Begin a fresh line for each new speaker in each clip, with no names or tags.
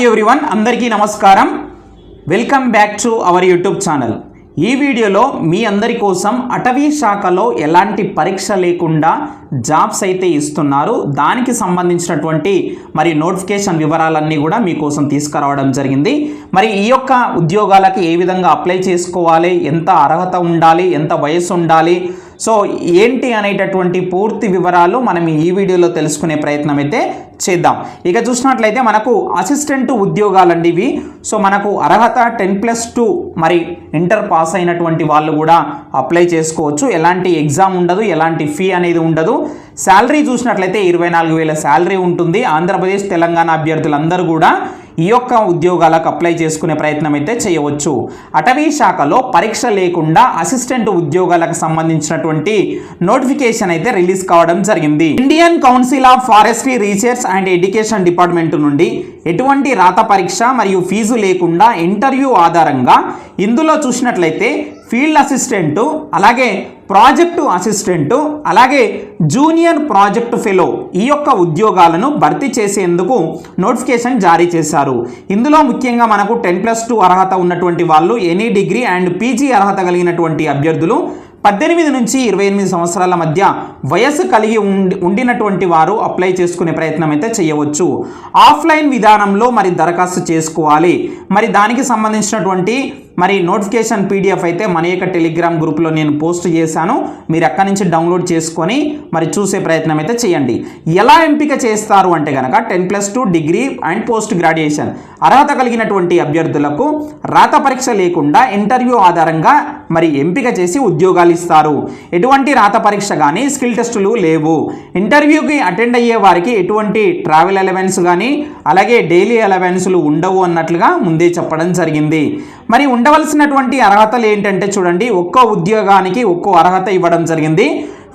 Hi everyone అందరికీ నమస్కారం. Welcome back to our YouTube channel ఈ వీడియోలో మీ అందరి కోసం అటవీ శాఖలో ఎలాంటి పరీక్ష లేకుండా జాబ్స్ అయితే ఇస్తున్నారు దానికి సంబంధించినటువంటి మరి నోటిఫికేషన్ వివరాలన్నీ కూడా మీకోసం తీసుకురావడం జరిగింది. మరి ఈ యొక్క ఉద్యోగాలకి ఏ విధంగా అప్లై చేసుకోవాలి ఎంత అర్హత ఉండాలి ఎంత వయసు ఉండాలి సో ఏంటి అనేటటువంటి పూర్తి వివరాలు మనం ఈ వీడియోలో తెలుసుకునే ప్రయత్నం అయితే చేద్దాం. ఇక చూసినట్లయితే మనకు అసిస్టెంట్ ఉద్యోగాలండి ఇవి. సో మనకు అర్హత టెన్ ప్లస్ టూ మరి ఇంటర్ పాస్ అయినటువంటి వాళ్ళు కూడా అప్లై చేసుకోవచ్చు. ఎలాంటి ఎగ్జామ్ ఉండదు ఎలాంటి ఫీ అనేది ఉండదు. శాలరీ చూసినట్లయితే ఇరవై నాలుగు వేల శాలరీ ఉంటుంది. ఆంధ్రప్రదేశ్ తెలంగాణ అభ్యర్థులందరూ కూడా ఈ యొక్క ఉద్యోగాలకు అప్లై చేసుకునే ప్రయత్నం అయితే చేయవచ్చు. అటవీ శాఖలో పరీక్ష లేకుండా అసిస్టెంట్ ఉద్యోగాలకు సంబంధించినటువంటి నోటిఫికేషన్ అయితే రిలీజ్ కావడం జరిగింది. Indian council of forestry research and education department నుండి ఎటువంటి రాత పరీక్ష మరియు ఫీజు లేకుండా ఇంటర్వ్యూ ఆధారంగా ఇందులో చూసినట్లయితే ఫీల్డ్ అసిస్టెంటు అలాగే ప్రాజెక్టు అసిస్టెంటు అలాగే జూనియర్ ప్రాజెక్ట్ ఫెలో ఈ యొక్క ఉద్యోగాలను భర్తీ చేసేందుకు నోటిఫికేషన్ జారీ చేశారు. ఇందులో ముఖ్యంగా మనకు టెన్ ప్లస్ టూ అర్హత ఉన్నటువంటి వాళ్ళు ఎనీ డిగ్రీ అండ్ పీజీ అర్హత కలిగినటువంటి అభ్యర్థులు పద్దెనిమిది నుంచి ఇరవై ఎనిమిది సంవత్సరాల మధ్య వయస్సు కలిగి ఉండి ఉండినటువంటి వారు అప్లై చేసుకునే ప్రయత్నం అయితే చేయవచ్చు. ఆఫ్లైన్ విధానంలో మరి దరఖాస్తు చేసుకోవాలి. మరి దానికి సంబంధించినటువంటి మరి నోటిఫికేషన్ పీడిఎఫ్ అయితే మన యొక్క టెలిగ్రామ్ గ్రూప్లో నేను పోస్ట్ చేశాను. మీరు అక్కడి నుంచి డౌన్లోడ్ చేసుకొని మరి చూసే ప్రయత్నం అయితే చేయండి. ఎలా ఎంపిక చేస్తారు అంటే కనుక ten plus two degree and post graduation. అర్హత కలిగినటువంటి అభ్యర్థులకు రాత పరీక్ష లేకుండా ఇంటర్వ్యూ ఆధారంగా మరి ఎంపిక చేసి ఉద్యోగాలు ఇస్తారు. ఎటువంటి రాత పరీక్ష కానీ స్కిల్ టెస్టులు లేవు. ఇంటర్వ్యూకి అటెండ్ అయ్యే వారికి ఎటువంటి ట్రావెల్ అలవెన్స్ కానీ అలాగే డైలీ అలవెన్స్లు ఉండవు అన్నట్లుగా ముందే చెప్పడం జరిగింది. మరి ఉండ ఉండవలసినటువంటి అర్హతలు ఏంటంటే చూడండి ఒక్కో ఉద్యోగానికి ఒక్కో అర్హత ఇవ్వడం జరిగింది.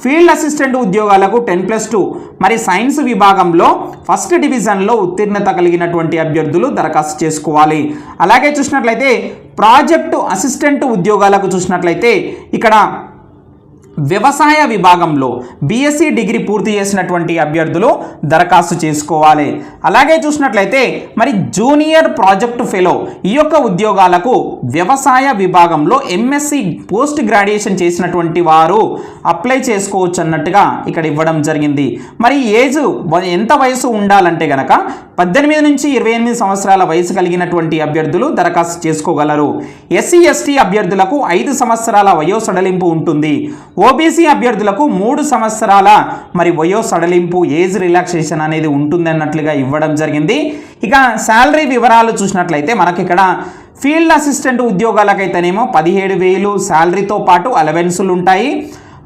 ఫీల్డ్ అసిస్టెంట్ ఉద్యోగాలకు టెన్ ప్లస్ టూ. మరి సైన్స్ విభాగంలో ఫస్ట్ డివిజన్లో ఉత్తీర్ణత కలిగినటువంటి అభ్యర్థులు దరఖాస్తు చేసుకోవాలి. అలాగే చూసినట్లయితే ప్రాజెక్టు అసిస్టెంట్ ఉద్యోగాలకు చూసినట్లయితే ఇక్కడ వ్యవసాయ విభాగంలో బీఎస్సీ డిగ్రీ పూర్తి చేసినటువంటి అభ్యర్థులు దరఖాస్తు చేసుకోవాలి. అలాగే చూసినట్లయితే మరి జూనియర్ ప్రాజెక్ట్ ఫెలో ఈ యొక్క ఉద్యోగాలకు వ్యవసాయ విభాగంలో ఎంఎస్సి పోస్ట్ గ్రాడ్యుయేషన్ చేసినటువంటి వారు అప్లై చేసుకోవచ్చు అన్నట్టుగా ఇక్కడ ఇవ్వడం జరిగింది. మరి ఏజ్ ఎంత వయసు ఉండాలంటే గనక పద్దెనిమిది నుంచి ఇరవై ఎనిమిది సంవత్సరాల వయసు కలిగినటువంటి అభ్యర్థులు దరఖాస్తు చేసుకోగలరు. ఎస్సీ ఎస్టీ అభ్యర్థులకు ఐదు సంవత్సరాల వయో సడలింపు ఉంటుంది. ఓబీసీ అభ్యర్థులకు మూడు సంవత్సరాల మరి వయో సడలింపు ఏజ్ రిలాక్సేషన్ అనేది ఉంటుందన్నట్లుగా ఇవ్వడం జరిగింది. ఇక శాలరీ వివరాలు చూసినట్లయితే మనకి ఇక్కడ ఫీల్డ్ అసిస్టెంట్ ఉద్యోగాలకైతేనేమో పదిహేడు వేలు శాలరీతో పాటు అలవెన్సులు ఉంటాయి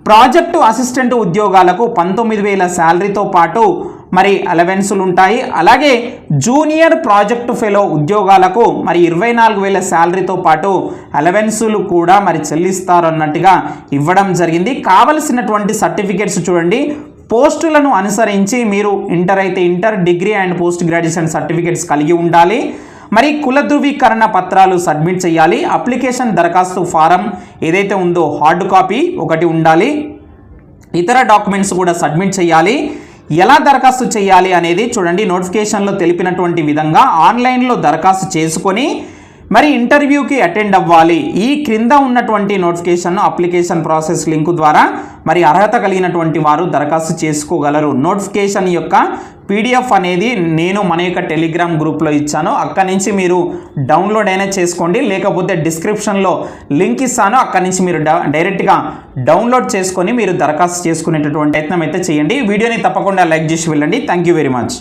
ప్రాజెక్టు అసిస్టెంట్ ఉద్యోగాలకు పంతొమ్మిది వేల శాలరీతో పాటు మరి అలవెన్సులు ఉంటాయి అలాగే జూనియర్ ప్రాజెక్టు ఫెలో ఉద్యోగాలకు మరి ఇరవై నాలుగు వేల శాలరీతో పాటు అలవెన్సులు కూడా మరి చెల్లిస్తారు అన్నట్టుగా ఇవ్వడం జరిగింది. కావలసినటువంటి సర్టిఫికేట్స్ చూడండి. పోస్టులను అనుసరించి మీరు ఇంటర్ అయితే inter degree and post graduation certificates కలిగి ఉండాలి. మరి కుల ధృవీకరణ పత్రాలు సబ్మిట్ చేయాలి. అప్లికేషన్ దరఖాస్తు ఫారం ఏదైతే ఉందో హార్డ్ కాపీ ఒకటి ఉండాలి. ఇతర డాక్యుమెంట్స్ కూడా సబ్మిట్ చేయాలి. ఎలా దరఖాస్తు చేయాలి అనేది చూడండి. నోటిఫికేషన్లో తెలిపినటువంటి విధంగా ఆన్లైన్లో దరఖాస్తు చేసుకొని మరి ఇంటర్వ్యూకి అటెండ్ అవ్వాలి. ఈ క్రింద ఉన్నటువంటి నోటిఫికేషన్ అప్లికేషన్ ప్రాసెస్ లింక్ ద్వారా మరి అర్హత కలిగినటువంటి వారు దరఖాస్తు చేసుకోగలరు. నోటిఫికేషన్ యొక్క పీడిఎఫ్ అనేది నేను మన యొక్క టెలిగ్రామ్ గ్రూప్లో ఇచ్చాను. అక్కడి నుంచి మీరు డౌన్లోడ్ అయినా చేసుకోండి. లేకపోతే డిస్క్రిప్షన్లో లింక్ ఇస్తాను. అక్కడి నుంచి మీరు డైరెక్ట్గా డౌన్లోడ్ చేసుకొని మీరు దరఖాస్తు చేసుకునేటటువంటి ప్రయత్నం అయితే చేయండి. వీడియోని తప్పకుండా లైక్ చేసి వెళ్ళండి. Thank you very much.